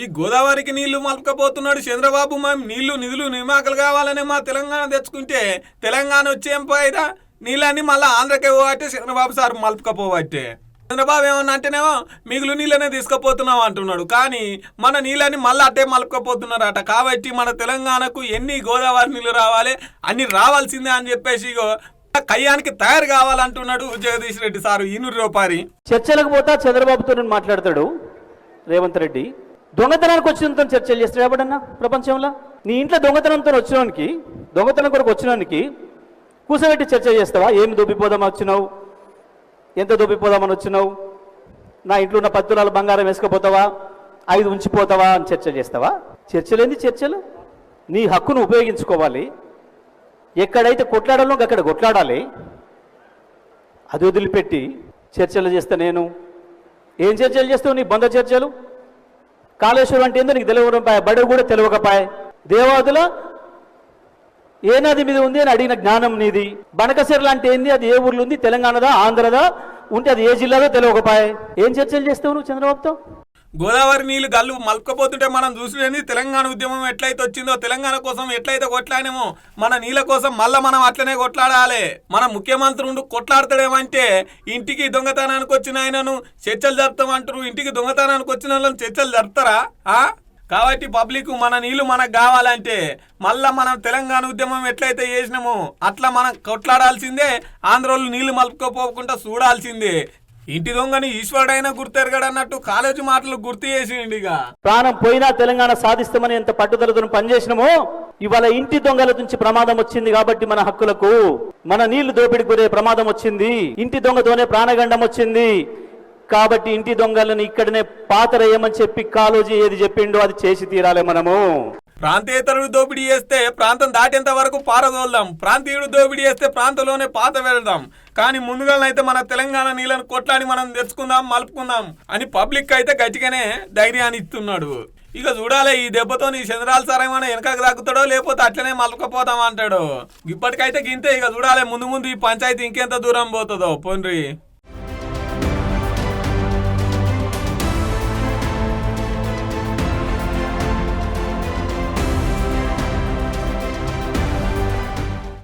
ఈ గోదావరికి నీళ్ళు మలకపోతున్నాడు చంద్రబాబు. మేము నీళ్ళు నిధులు నిర్మాకలు కావాలని మా తెలంగాణ తెచ్చుకుంటే తెలంగాణ వచ్చేం పోయిదా నీళ్ళని మళ్ళీ ఆంధ్రకే పోవట్టే చంద్రబాబు సార్ మలుపుకపోవట్టే. చంద్రబాబు ఏమన్నా అంటేనేమో మిగులు నీళ్ళనే తీసుకుపోతున్నాం అంటున్నాడు. కానీ మన నీళ్ళని మళ్ళీ అట్టే మలుపుకపోతున్నారట. కాబట్టి మన తెలంగాణకు ఎన్ని గోదావరి నీళ్ళు రావాలి అన్ని రావాల్సిందే అని చెప్పేసి కయ్యానికి తయారు కావాలంటున్నాడు జగదీష్ రెడ్డి సారు. ఈనూరు రూపారి చర్చలకు పోతా చంద్రబాబుతో నేను మాట్లాడతాడు రేవంత్ రెడ్డి. దొంగతనానికి వచ్చినంత చర్చలు చేస్తాడు. ఎవడన్నా ప్రపంచంలో? నీ ఇంట్లో దొంగతనంతో వచ్చినానికి దొంగతనం కొరకు వచ్చినానికి కూర్చోబెట్టి చర్చ చేస్తావా? ఏమి దొబ్బిపోదామని వచ్చినావు? ఎంత దొబ్బిపోదామని వచ్చినావు? నా ఇంట్లో ఉన్న పత్తురాలు బంగారం వేసుకుపోతావా? ఐదు ఉంచిపోతావా అని చర్చ చేస్తావా? చర్చలేంది చర్చలు? నీ హక్కును ఉపయోగించుకోవాలి. ఎక్కడైతే కొట్లాడాలో అక్కడ కొట్లాడాలి. అది వదిలిపెట్టి చర్చలు చేస్తా నేను. ఏం చర్చలు చేస్తావు? నీ బంధ చర్చలు? కాళేశ్వరం అంటే ఏందో నీకు తెలియకపోయి బడి కూడా తెలియకపాయ దేవాదుల ఏ నది మీద ఉంది అని అడిగిన జ్ఞానం నీది. బనకసిరలు అంటే ఏంది? అది ఏ ఊర్లో ఉంది? తెలంగాణదా? ఆంధ్రదా? ఉంటే అది ఏ జిల్లాదో తెలియకపాయ ఏం చర్చలు చేస్తావు నువ్వు చంద్రబాబుతో? గోదావరి నీళ్ళు గల్లు మలుకపోతుంటే మనం చూసినది తెలంగాణ ఉద్యమం ఎట్లయితే వచ్చిందో తెలంగాణ కోసం ఎట్లయితే కొట్లాడినామో మన నీళ్ళ కోసం మళ్ళీ మనం అట్లనే కొట్లాడాలి. మన ముఖ్యమంత్రి ఉండు కొట్లాడతాడేమంటే ఇంటికి దొంగతనానికి వచ్చిన ఆయనను చర్చలు జరుపుతామంటారు ఇంటికి దొంగతనానికి వచ్చిన వాళ్ళని చర్చలు జరుపుతారా? ఆ? కాబట్టి పబ్లిక్ మన నీళ్ళు మనకు కావాలంటే మళ్ళా మనం తెలంగాణ ఉద్యమం ఎట్లయితే చేసినామో అట్లా మనం కొట్లాడాల్సిందే. ఆంధ్రోళ్ళు నీళ్ళు మలుపుకోపోకుండా చూడాల్సిందే. ఇంటి దొంగని ఈశ్వరుడైనా గుర్తెరగడన్నట్టు కాలేజీ మాటలు గుర్తు చేసిండు ఇక ప్రాణం పోయినా తెలంగాణ సాధిస్తామని ఎంత పట్టుదలతో పనిచేసినామో ఇవాళ ఇంటి దొంగల నుంచి ప్రమాదం వచ్చింది కాబట్టి మన హక్కులకు మన నీళ్ళు దోపిడి గురే ప్రమాదం వచ్చింది ఇంటి దొంగతోనే ప్రాణగండం వచ్చింది. కాబట్టి ఇంటి దొంగలను ఇక్కడనే పాతరేయమని చెప్పి కాలోజీ ఏది చెప్పిండో అది చేసి తీరాలి మనము. ప్రాంతేతరుడు దోపిడీ చేస్తే ప్రాంతం దాటేంత వరకు పారదోల్దాం. ప్రాంతీయుడు దోపిడీ చేస్తే ప్రాంతంలోనే పాత వెళ్దాం. కానీ ముందుగానైతే మన తెలంగాణ నీళ్ళను కొట్లాడి మనం తెచ్చుకుందాం మలుపుకుందాం అని పబ్లిక్ అయితే గట్టిగానే ధైర్యాన్ని ఇస్తున్నాడు. ఇక చూడాలి ఈ దెబ్బతో నీ చంద్రాల సార్ ఏమైనా వెనకకు తగ్గుతాడో లేకపోతే అట్లనే మలుకపోతాం అంటాడు. ఇప్పటికైతే గింతే ఇక చూడాలి ముందు ముందు ఈ పంచాయతీ ఇంకెంత దూరం పోతుందో. పొండ్రి